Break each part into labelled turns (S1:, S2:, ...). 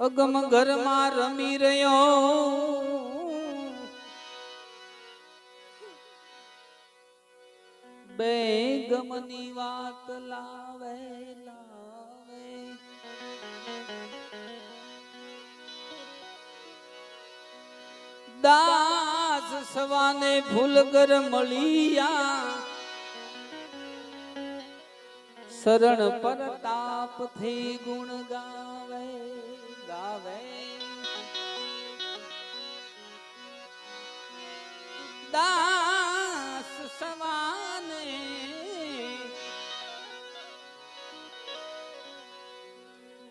S1: અગમ ઘરમાં રમી રહ્યો. બે ગમની વાત લાવે લાવે. દાસ સવાને ફૂલગર મળિયા. શરણ પરતાપ ગુણગા દાસ સવાને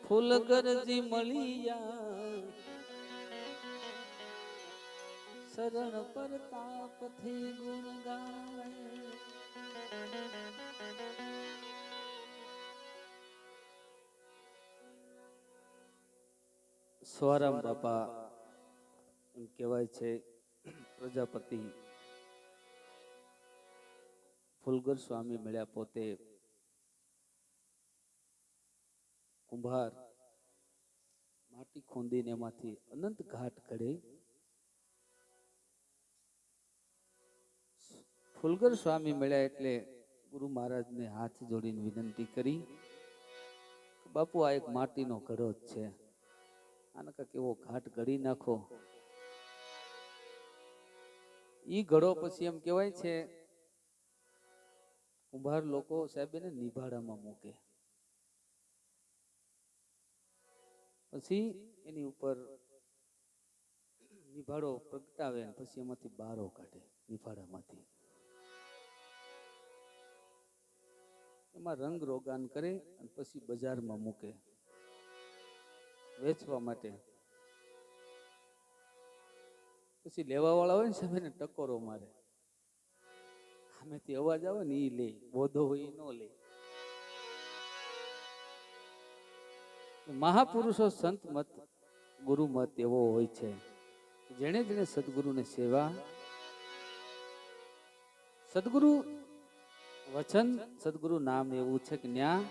S1: ફૂલગરજી મળિયા શરણ પરતાપથી ગુણ ગાય સ્વરામ બાપા, એમ કહેવાય છે, પ્રજાપતિ ફુલગર સ્વામી મળ્યા પોતે કુંભાર માટી ખોંદીને એમાંથી અનંત ઘાટ ઘડે ફુલગર સ્વામી મળ્યા એટલે ગુરુ મહારાજને હાથ જોડીને વિનંતી કરી બાપુ, આ એક માટીનો ઘડો જ છે. આને કાંઈક એવો ઘાટ ઘડી નાખો. ઈ ઘડો પછી એમ કહેવાય છે કુંભાર લોકો સાહેબ એને નિભાડામાં મૂકે. પછી એની ઉપર નિભાડો પ્રગટાવે પછી એમાંથી બારો કાઢે નિભાડામાંથી. એમાં રંગ રોગાન કરે અને પછી બજારમાં મૂકે. વેચવા માટે. પછી લેવા વાળા હોય ને સાહેબ એને ટકોરો મારે. સામેથી અવાજ આવે ને એ લે. બોધો હોય ન લે. મહાપુરુષો સંત મત, ગુરુ મત એવો હોય છે. જેણે જેણે સદગુરુને સેવા, સદગુરુ વચન, સદગુરુ નામ એવું છે કે ન્યા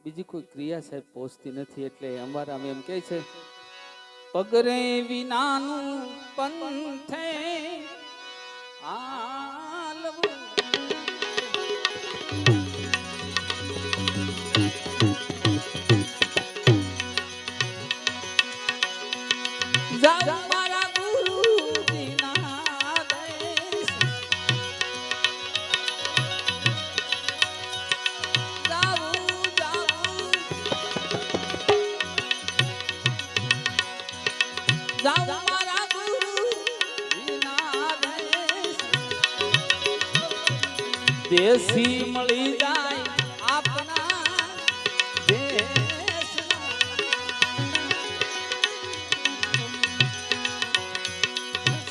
S1: બીજી કોઈ ક્રિયા સાહેબ પહોંચતી નથી એટલે અમારા અમે એમ કહે છે, પગરે વિનાનું પંથે હાલવું દેશી મળી જાય આપના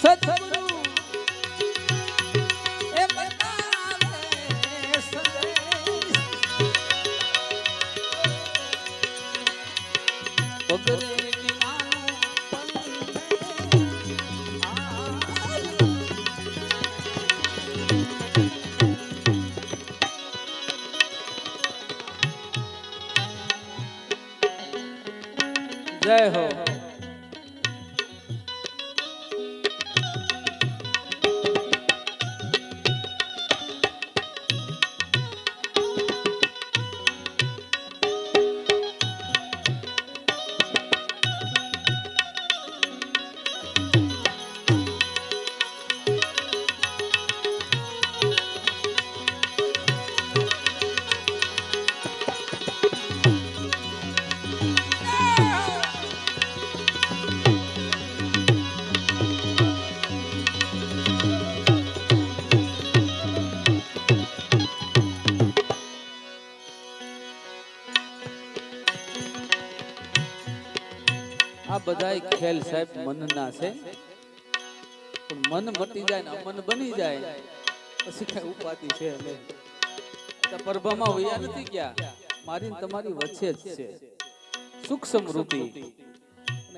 S1: સદગુરુ એ બધાય ખેલ સાહેબ મનના છે. પણ મન મટી જાય ને અમન બની જાય. પછી કઈ ઉપાધિ છે પરભામાં વયા નથી ગયા. મારી તમારી વચ્ચે જ છે. સુખ સમૃદ્ધિ.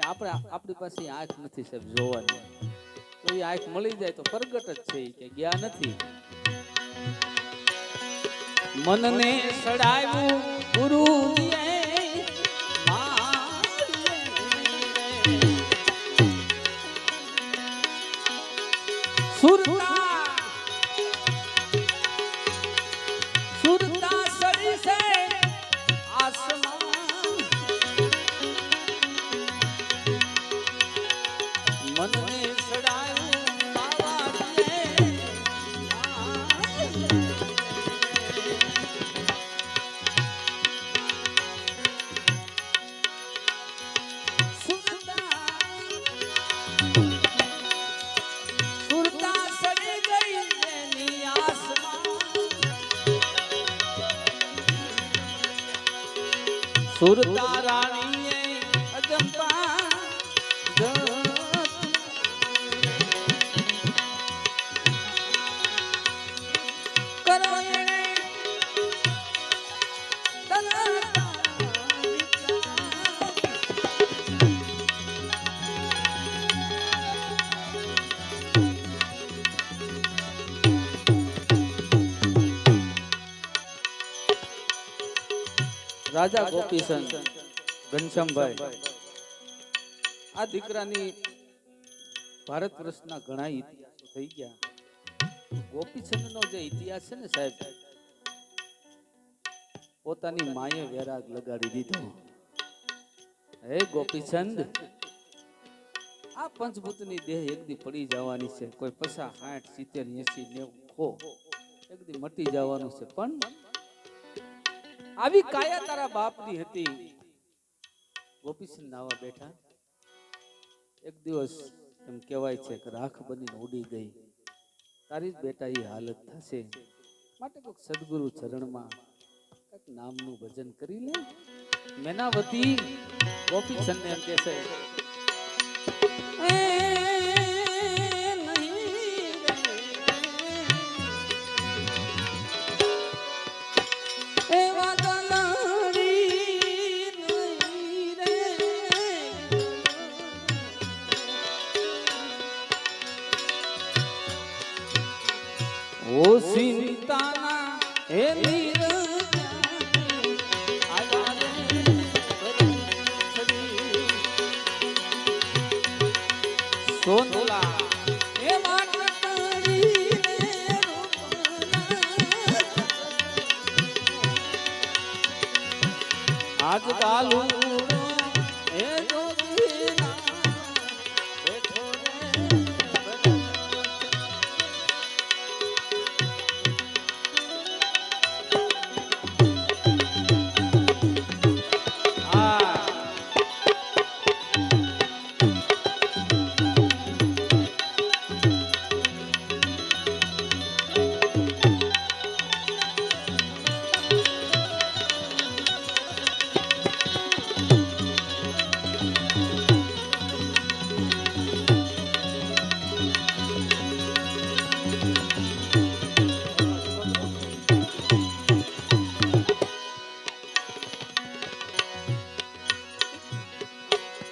S1: આપણે આપણી પાસે આંખ નથી સાહેબ જોવાની. તો એ આંખ મળી જાય તો પ્રગટ જ છે કે ગયા નથી. મનને સડાવ્યું ગુરુજીએ સુરતા રાણીએ રાજા ગોપીસન ઘનશ્યામભાઈ. આ દીકરાની ભારત વર્ષના ઘણા ઇતિહાસો થઈ ગયા. ગોપીચંદનો જે ઇતિહાસ છે ને સાહેબ પોતાની માએ વેરાગ લગાડી દીધો. હે ગોપીચંદ આ પંચભૂતની દેહ એકદી પડી જવાની છે. કોઈ પસા હાઠ સિત્તેર એસી નેવું ખો એકદી મટી જવાનું છે. પણ આવી કાયા તારા બાપની હતી? ગોપીચંદ નાવા બેઠા. એક દિવસ એમ કહેવાય છે કે રાખ બનીને ઉડી ગઈ. તારી જ બેટા એ હાલત થશે. માટે કોઈક સદગુરુ ચરણમાં કંઈક નામનું ભજન કરી લે. મેનાવતી ગોપીચંદ એમ કહે સોનલા એ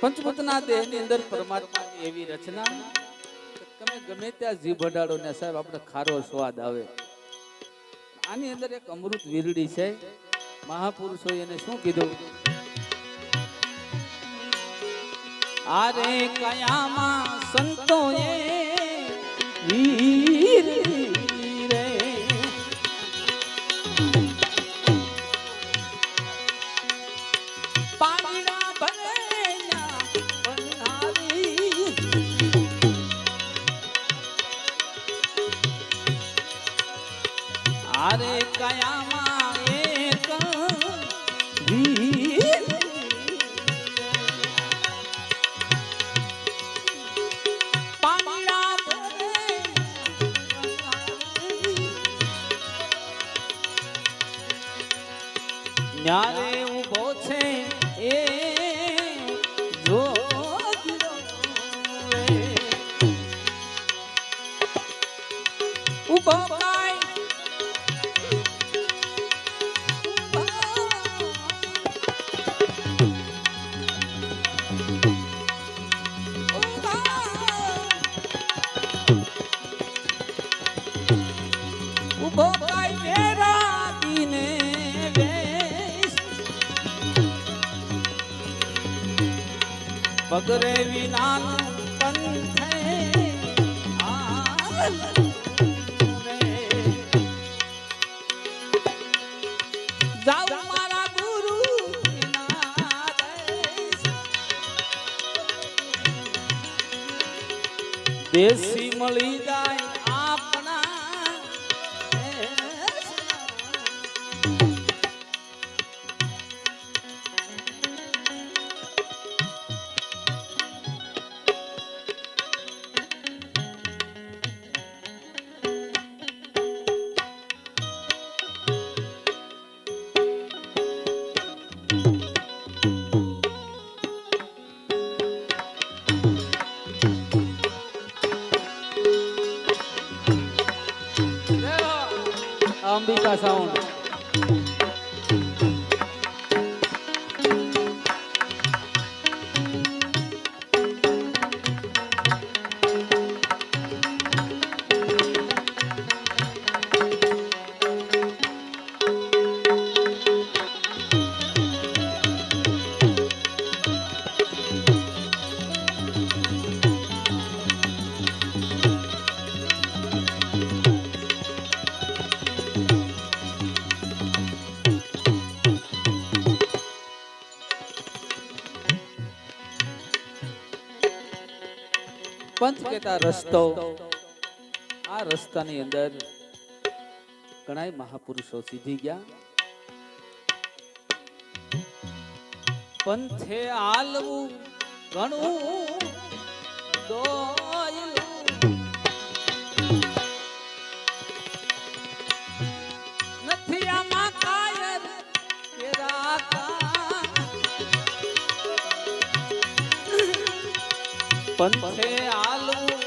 S1: પંચભૂતના દેહની અંદર પરમાત્માની એવી રચના તમે ગમે ત્યાં જીભ અડાડો ને સાહેબ, આપણે ખારો સ્વાદ આવે. આની અંદર એક અમૃત વીરડી છે. મહાપુરુષો એને શું કીધું? આરે કયામાં સંતોએ વીર final. પગરે વિનાનું પંથે દેશી મળી જાય પંચ રસ્તો, આ રસ્તાની અંદર ઘણાય મહાપુરુષો સીધી ગયા. પંથે આલવું ઘણું નથી આમાં કાયર કે રાકા પંથે આલવું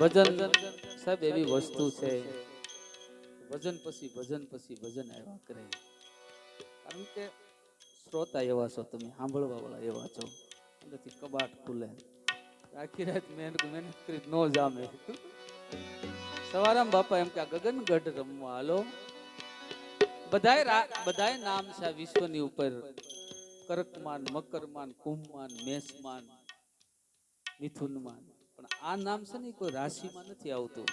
S1: ભજન, સાહેબ, એવી વસ્તુ છે. ભજન પછી ભજન પછી ભજન આવ્યા કરે. કારણ કે શ્રોતા એવા છો તમે સાંભળવા વાળા એવા છો. અંદરથી કબાટ ખુલે. આખી રાત મહેનત મહેનત કરી ન જામે. સવારામ બાપા એમ કે ગગનગઢ રમવા હાલો. બધાય બધાય નામ છે વિશ્વની ઉપર. કરકમાન, મકરમાન, કુંભમાન મેષમાન મિથુનમાન. પણ આ નામ છે ને કોઈ રાશિમાં નથી આવતું.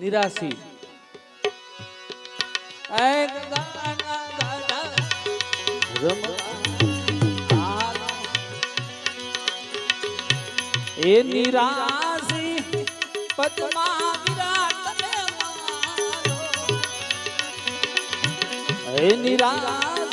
S1: નિરાશી. એ નિરાશી પદ્મા વિરાટ હે નિરા